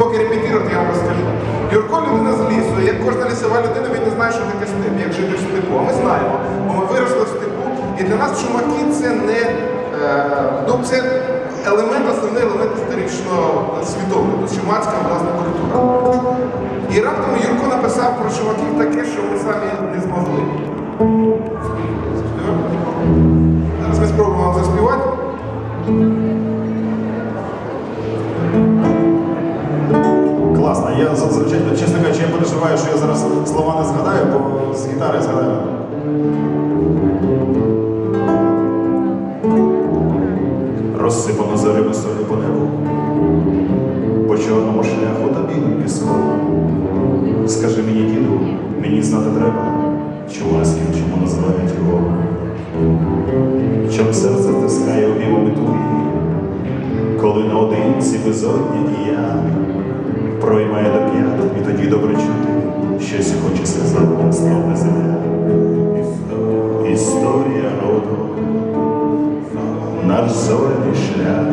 поки репетирують, я вам розкажу. Юрко людина з лісу, як кожна лісова людина, він не знає, що таке степ, як жити в степу. А ми знаємо, бо ми виросли в степу, і для нас чумаки це не е, ну, це елемент, основний елемент історичного світогляду, чумацька власна культура. І раптом Юрко написав про чумаків таке, що ми самі не змогли. Зараз ми спробуємо заспівати. Чесно кажучи, я переживаю, що я зараз слова не згадаю, бо з гітари згадаю. Розсипано зорями солі по небу, по чорному шляху та білим піском. Скажи мені, діду, мені знати треба, чому називають його. Чом серце тискає у білому твої, коли наодинці безодня і я проймає до п'ят, і тоді добре чути, щось хоче сказати, стовне земля. Історія роду, наш зоряний шлях,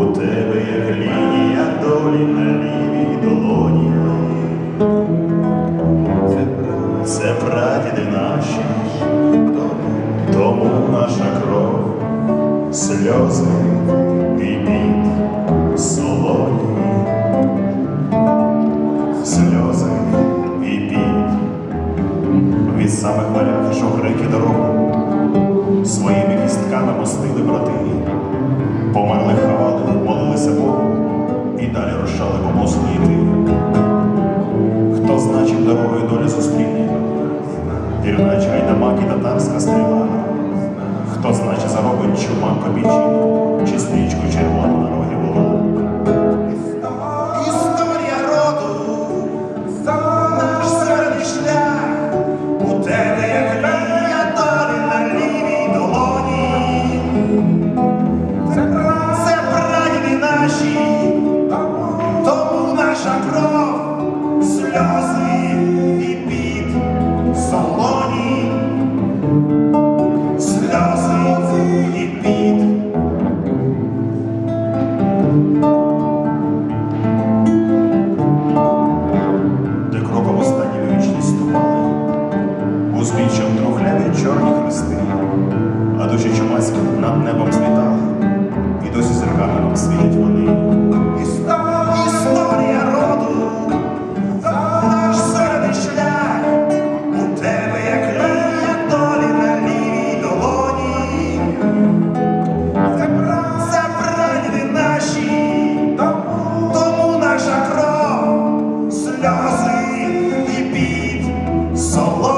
у тебе як лінія долі на лівій долоні. Це прадіди наші, тому наша кров, сльози кістками брати, померли, хавали, молилися Богу і далі рушали по мосту йти. Хто значить дорогою долі зустріне, вірнач гайдамак і татарська стріла, хто значить заробить чума кобічину, чи вічом трухляві чорні хрести, а душі чумацькі над небом злітали, і досі зерками світять вони. Історія, історія роду, то наш сорний у тебе, як на долі на лівій долоні, забрані наші, тому, тому наша кров, сльози і бід соло.